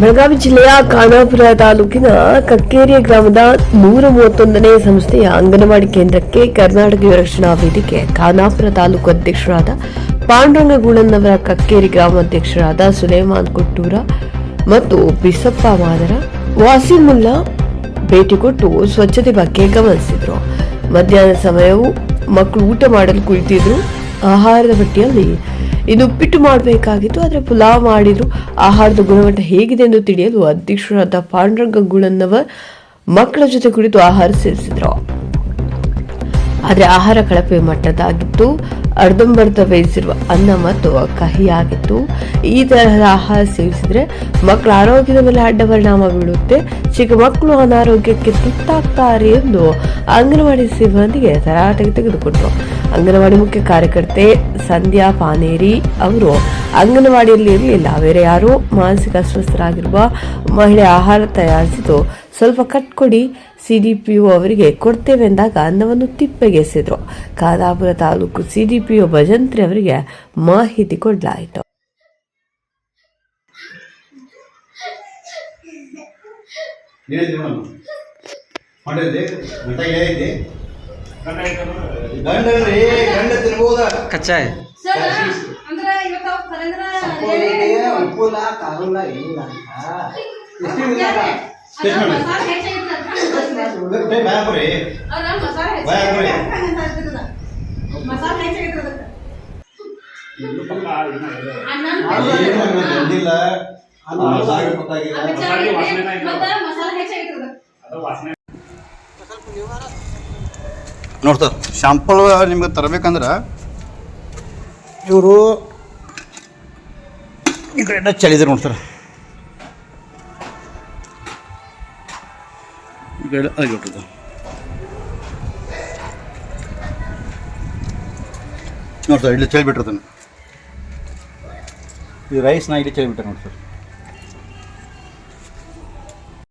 ಬೆಳಗಾವಿ ಜಿಲ್ಲೆಯ ಖಾನಾಪುರ ತಾಲೂಕಿನ ಕಕ್ಕೇರಿಯ ಗ್ರಾಮದ ನೂರ ಮೂವತ್ತೊಂದನೇ ಸಂಸ್ಥೆಯ ಅಂಗನವಾಡಿ ಕೇಂದ್ರಕ್ಕೆ ಕರ್ನಾಟಕ ರಕ್ಷಣಾ ವೇದಿಕೆ, ಖಾನಾಪುರ ತಾಲೂಕು ಅಧ್ಯಕ್ಷರಾದ ಪಾಂಡುರಂಗಗೂಳನ್ ಅವರ ಕಕ್ಕೇರಿ ಗ್ರಾಮಾಧ್ಯಕ್ಷರಾದ ಸುಲೇಮಾನ್ ಕೊಟ್ಟೂರ ಮತ್ತು ಬಿಸಪ್ಪ ಮಾದರ, ವಾಸಿಮುಲ್ಲಾ ಭೇಟಿ ಕೊಟ್ಟು ಸ್ವಚ್ಛತೆ ಬಗ್ಗೆ ಗಮನಿಸಿದರು. ಮಧ್ಯಾಹ್ನ ಸಮಯವು ಮಕ್ಕಳು ಊಟ ಮಾಡಲು ಕುಳಿತಿದ್ರು. ಆಹಾರದ ಪಟ್ಟಿಯಲ್ಲಿ ಇದು ಉಪ್ಪಿಟ್ಟು ಮಾಡಬೇಕಾಗಿತ್ತು, ಆದರೆ ಪುಲಾವ್ ಮಾಡಿದ್ರು. ಆಹಾರದ ಗುಣಮಟ್ಟ ಹೇಗಿದೆ ಎಂದು ತಿಳಿಯಲು ಅಧ್ಯಕ್ಷರಾದ ಪಾಂಡುರಂಗ ಗುಳನ್ನವರ್ ಮಕ್ಕಳ ಜೊತೆ ಕುಳಿತು ಆಹಾರ ಸೇವಿಸಿದ್ರು. ಆದರೆ ಆಹಾರ ಕಳಪೆ ಮಟ್ಟದಾಗಿತ್ತು ಅರ್ಧಂಬರ್ಧ ಬೇಯಿಸಿರುವ ಅನ್ನ ಮತ್ತು ಕಹಿಯಾಗಿತ್ತು. ಈ ತರಹದ ಆಹಾರ ಸೇವಿಸಿದ್ರೆ ಮಕ್ಕಳ ಆರೋಗ್ಯದ ಮೇಲೆ ಅಡ್ಡ ಪರಿಣಾಮ ಬೀಳುತ್ತೆ. ಚಿಕ್ಕ ಮಕ್ಕಳು ಅನಾರೋಗ್ಯಕ್ಕೆ ತುತ್ತಾಗ್ತಾರೆ ಎಂದು ಅಂಗನವಾಡಿ ಸಿಬ್ಬಂದಿಗೆ ತರಾಟೆಗೆ ತೆಗೆದುಕೊಂಡರು. ಅಂಗನವಾಡಿ ಮುಖ್ಯ ಕಾರ್ಯಕರ್ತೆ ಸಂಧ್ಯಾ ಪಾನೇರಿ ಅವರು, ಅಂಗನವಾಡಿಯಲ್ಲಿ ಇರಲಿಲ್ಲ. ಬೇರೆ ಯಾರೋ ಮಾನಸಿಕ ಅಸ್ವಸ್ಥರಾಗಿರುವ ಮಹಿಳೆ ಆಹಾರ ತಯಾರಿಸಿದ್ದು ಸ್ವಲ್ಪ ಕಟ್ಕೊಡಿ ಸಿಡಿಪಿಒ ಅವರಿಗೆ ಕೊಡ್ತೇವೆ ಎಂದಾಗ ಅನ್ನವನ್ನು ತಿಪ್ಪೆಗೆಸಿದ್ರು. ಖಾನಾಪುರ ತಾಲೂಕು ಸಿಡಿಪಿಒ ಭಜಂತ್ರಿ ಅವರಿಗೆ ಮಾಹಿತಿ ಕೊಡಲಾಯಿತು. ಕಚ್ಚಾಯ್. ಸರ್ ಅಂದ್ರೆ ಇವತ್ತು ಅವ್ರು ಕರೆಂದ್ರ ಉಪ್ಪುಲ ಕಾರುಲ್ಲ ಇಲ್ಲ ಬಂದಿಲ್ಲ ಮಸಾಲೆ ಗೊತ್ತಾಗಿಲ್ಲ. ಮತ್ತೆ ಮಸಾಲೆ ಹೆಚ್ಚಾಗಿರ್ತದ ನೋಡಿ ಸರ್ ಶಾಂಪಲ್ ನಿಮ್ಗೆ ತರಬೇಕಂದ್ರೆ ಇವರು ಈ ಕಡೆ ಚಳಿದ್ರು ನೋಡಿ ಸರ್ ಈ ಕಡೆ ಆಗಿಬಿಟ್ಟದು ನೋಡಿ ಸರ್ ಇಲ್ಲಿ ಚಳಿ ಬಿಟ್ಟಿರ್ತಾನೆ ಈ ರೈಸ್ನ ಇಲ್ಲಿ ಚಳಿ ಬಿಟ್ಟಾರೆ ನೋಡಿ ಸರ್